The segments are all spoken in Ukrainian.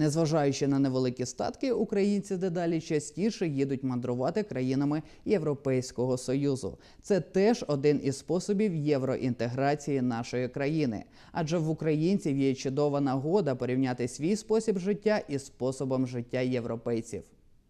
Незважаючи на невеликі статки, українці дедалі частіше їдуть мандрувати країнами Європейського союзу. Це теж один із способів євроінтеграції нашої країни, адже в українців є чудова нагода порівняти свій спосіб життя із способом життя європейців.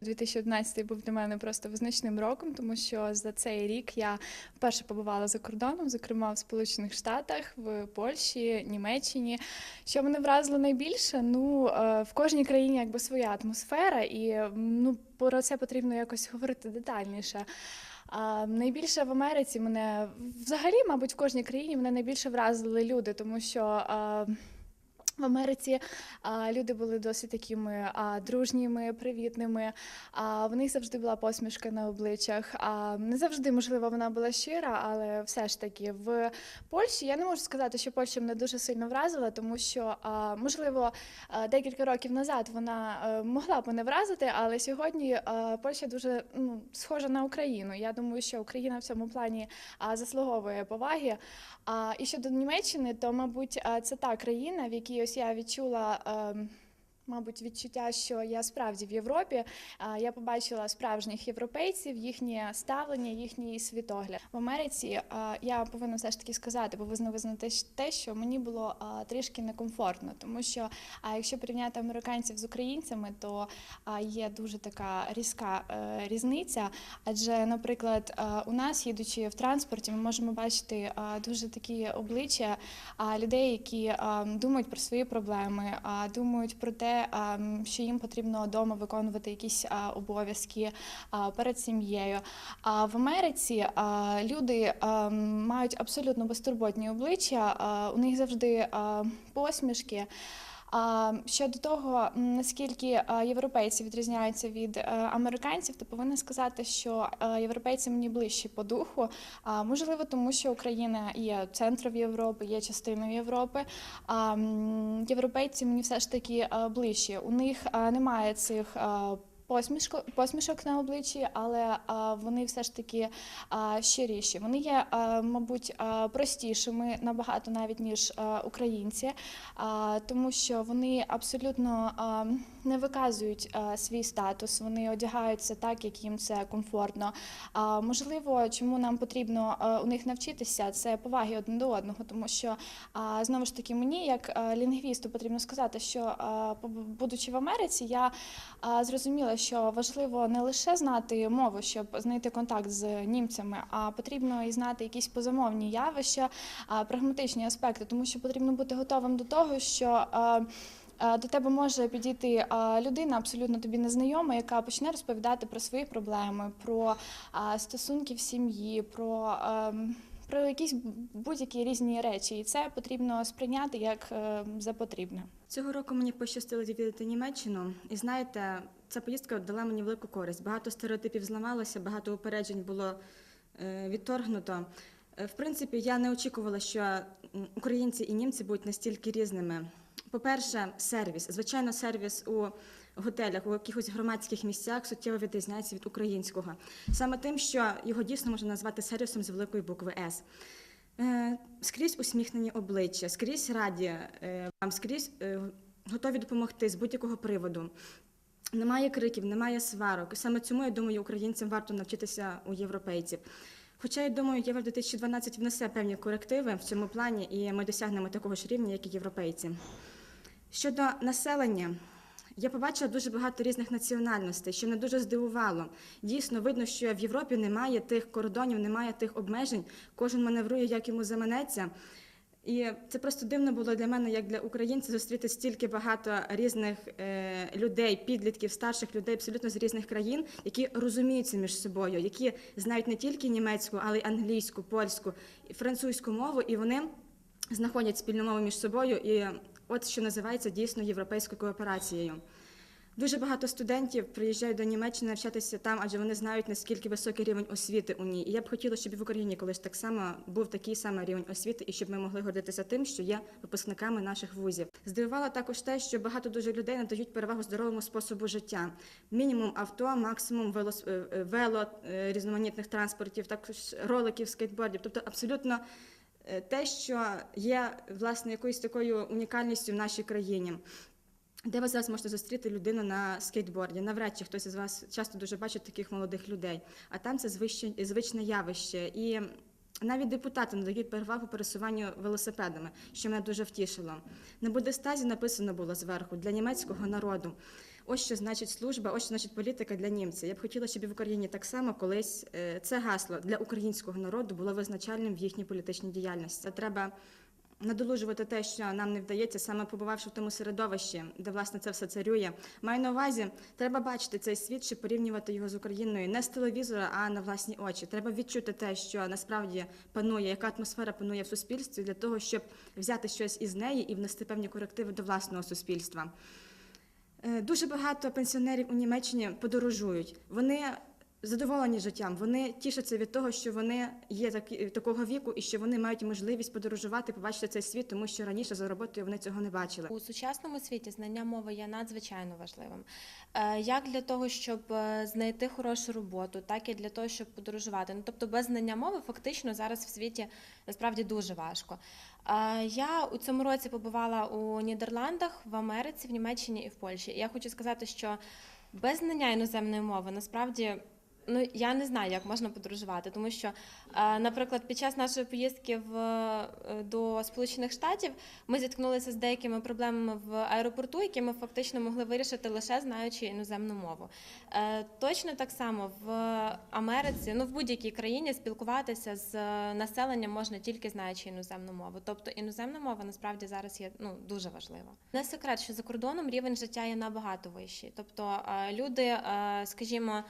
2011 був для мене просто визначним роком, тому що за цей рік я вперше побувала за кордоном, зокрема в Сполучених Штатах, в Польщі, Німеччині. Що мене вразило найбільше? Ну е, в кожній країні якби своя атмосфера, і ну про це потрібно якось говорити детальніше. А найбільше в Америці мене взагалі, мабуть, в кожній країні мене найбільше вразили люди, тому що. а, в Америці а, люди були досить такими а, дружніми, привітними. А, в них завжди була посмішка на обличчях. А, не завжди, можливо, вона була щира, але все ж таки в Польщі я не можу сказати, що Польща мене дуже сильно вразила, тому що, а, можливо, декілька років назад вона а, могла б мене вразити, але сьогодні а, Польща дуже ну, схожа на Україну. Я думаю, що Україна в цьому плані а, заслуговує поваги. А, і щодо Німеччини, то, мабуть, а, це та країна, в якій ось я відчула. ем, Мабуть, відчуття, що я справді в Європі. Я побачила справжніх європейців, їхнє ставлення, їхній світогляд в Америці. Я повинна все ж таки сказати, повинна визнати те, що мені було трішки некомфортно, тому що якщо порівняти американців з українцями, то є дуже така різка е, різниця. Адже, наприклад, у нас, їдучи в транспорті, ми можемо бачити дуже такі обличчя людей, які думають про свої проблеми, думають про те, що їм потрібно вдома виконувати якісь обов'язки перед сім'єю. А в Америці люди мають абсолютно безтурботні обличчя, у них завжди посмішки. Щодо того, наскільки європейці відрізняються від е, американців, то повинна сказати, що е, європейці мені ближчі по духу. Можливо, тому що Україна є центром Європи, є частиною Європи. Європейці мені все ж таки е, ближчі. У них е, немає цих. Посмішко, посмішок на обличчі, але вони все ж таки щиріші. Вони є, мабуть, простішими набагато навіть ніж українці, тому що вони абсолютно не виказують свій статус. Вони одягаються так, як їм це комфортно. Можливо, чому нам потрібно у них навчитися, це поваги один до одного, тому що знову ж таки мені, як лінгвісту, потрібно сказати, що будучи в Америці, я зрозуміла, що важливо не лише знати мову, щоб знайти контакт з німцями, а потрібно і знати якісь позамовні явища, прагматичні аспекти, тому що потрібно бути готовим до того, що. До тебе може підійти людина, абсолютно тобі незнайома, яка почне розповідати про свої проблеми, про стосунки в сім'ї, про, про якісь будь-які різні речі. І це потрібно сприйняти як е, за потрібне. Цього року мені пощастило відвідати Німеччину, і знаєте, ця поїздка дала мені велику користь. Багато стереотипів зламалося, багато упереджень було е, відторгнуто. Е, В принципі, я не очікувала, що українці і німці будуть настільки різними. По-перше, сервіс. Звичайно, сервіс у готелях, у якихось громадських місцях суттєво відрізняється від українського. Саме тим, що його дійсно можна назвати сервісом з великої букви С. Е, Скрізь усміхнені обличчя, скрізь раді е, вам, скрізь е, готові допомогти з будь-якого приводу. Немає криків, немає сварок. Саме цьому, я думаю, українцям варто навчитися у європейців. Хоча, я думаю, Євро 2012 внесе певні корективи в цьому плані, і ми досягнемо такого ж рівня, як і європейці. Щодо населення, я побачила дуже багато різних національностей, що мене дуже здивувало. Дійсно, видно, що в Європі немає тих кордонів, немає тих обмежень. Кожен маневрує, як йому заманеться. І це просто дивно було для мене, як для українця, зустріти стільки багато різних е, людей, підлітків, старших людей абсолютно з різних країн, які розуміються між собою, які знають не тільки німецьку, але й англійську, польську, французьку мову, і вони знаходять спільну мову між собою. І от що називається дійсно європейською кооперацією. Дуже багато студентів приїжджають до Німеччини навчатися там, адже вони знають наскільки високий рівень освіти у ній. І я б хотіла, щоб і в Україні колись так само був такий самий рівень освіти, і щоб ми могли гордитися тим, що є випускниками наших вузів. Здивувало також те, що багато дуже людей надають перевагу здоровому способу життя. Мінімум авто, максимум велос... е, е, вело, е, різноманітних транспортів, також роликів, скейтбордів. Тобто абсолютно те, що є власне якоюсь такою унікальністю в нашій країні. Де ви зараз можете зустріти людину на скейтборді? Навряд чи хтось із вас часто дуже бачить таких молодих людей. А там це звичне явище. І навіть депутати надають перевагу пересуванню велосипедами, що мене дуже втішило. На Будестазі написано було зверху для німецького народу. Ось що значить служба, ось що значить політика для німців. Я б хотіла, щоб в Україні так само колись е, це гасло для українського народу було визначальним в їхній політичній діяльності. Треба надолужувати те, що нам не вдається, саме побувавши в тому середовищі, де власне це все царює. Маю на увазі, треба бачити цей світ, щоб порівнювати його з Україною не з телевізора, а на власні очі. Треба відчути те, що насправді панує, яка атмосфера панує в суспільстві, для того, щоб взяти щось із неї і внести певні корективи до власного суспільства. Е, Дуже багато пенсіонерів у Німеччині подорожують. Вони задоволені життям, вони тішаться від того, що вони є такі, такого віку і що вони мають можливість подорожувати, побачити цей світ, тому що раніше за роботою вони цього не бачили. У сучасному світі знання мови є надзвичайно важливим. Е, Як для того, щоб е, знайти хорошу роботу, так і для того, щоб подорожувати. Ну тобто без знання мови фактично зараз в світі насправді дуже важко. Е, Я у цьому році побувала у Нідерландах, в Америці, в Німеччині і в Польщі. Я хочу сказати, що без знання іноземної мови насправді. Ну, я не знаю, як можна подорожувати, тому що, е, наприклад, під час нашої поїздки в, е, до Сполучених Штатів ми зіткнулися з деякими проблемами в аеропорту, які ми фактично могли вирішити лише знаючи іноземну мову. Е, Точно так само в Америці, ну в будь-якій країні спілкуватися з населенням можна тільки знаючи іноземну мову. Тобто іноземна мова насправді зараз є ну дуже важлива. Не секрет, що за кордоном рівень життя є набагато вищий. Тобто люди, скажімо.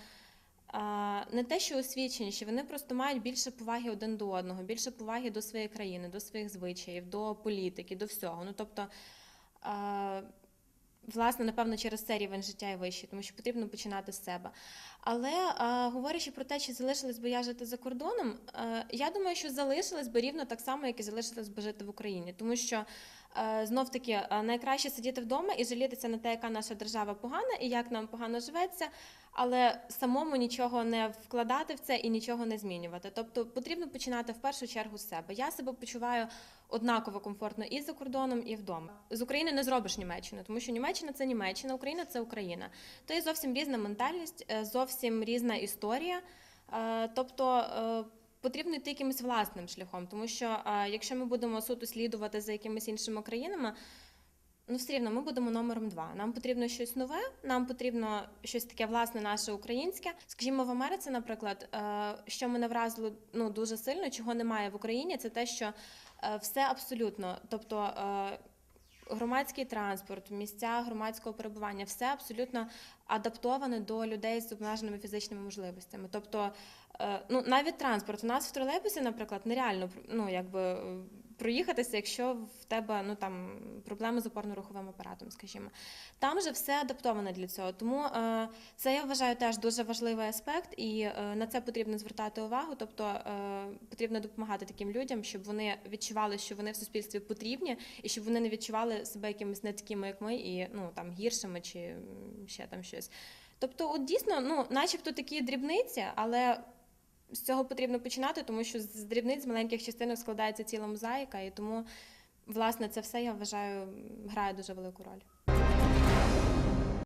Не те, що освіченіші, вони просто мають більше поваги один до одного, більше поваги до своєї країни, до своїх звичаїв, до політики, до всього. Ну тобто, власне, напевно, через це рівень життя і вищий, тому що потрібно починати з себе. Але говорячи про те, чи залишилось би я жити за кордоном, я думаю, що залишилось би рівно так само, як і залишилось би жити в Україні, тому що. Знов таки найкраще сидіти вдома і жалітися на те, яка наша держава погана і як нам погано живеться, але самому нічого не вкладати в це і нічого не змінювати. Тобто потрібно починати в першу чергу з себе. Я себе почуваю однаково комфортно і за кордоном, і вдома. З України не зробиш Німеччину, тому що Німеччина це Німеччина, Україна це Україна. То є зовсім різна ментальність, е, зовсім різна історія. Е, Тобто е, потрібно йти якимось власним шляхом, тому що якщо ми будемо суто слідувати за якимись іншими країнами. Ну, все рівно ми будемо номером два. Нам потрібно щось нове, нам потрібно щось таке власне наше українське. Скажімо, в Америці, наприклад, е, що мене вразило ну дуже сильно, чого немає в Україні, це те, що е, все абсолютно, тобто. е, Громадський транспорт, місця громадського перебування, все абсолютно адаптоване до людей з обмеженими фізичними можливостями. Тобто, ну навіть транспорт у нас в тролейбусі, наприклад, нереально ну якби проїхатися, якщо в тебе ну там проблеми з опорно-руховим апаратом, скажімо. Там же все адаптоване для цього. Тому е, це я вважаю теж дуже важливий аспект, і е, на це потрібно звертати увагу. Тобто е, потрібно допомагати таким людям, щоб вони відчували, що вони в суспільстві потрібні, і щоб вони не відчували себе якимись не такими, як ми, і ну там гіршими чи ще там щось. Тобто, от дійсно, ну, начебто такі дрібниці, але з цього потрібно починати, тому що з дрібниць з маленьких частинок складається ціла мозаїка, і тому, власне, це все я вважаю грає дуже велику роль.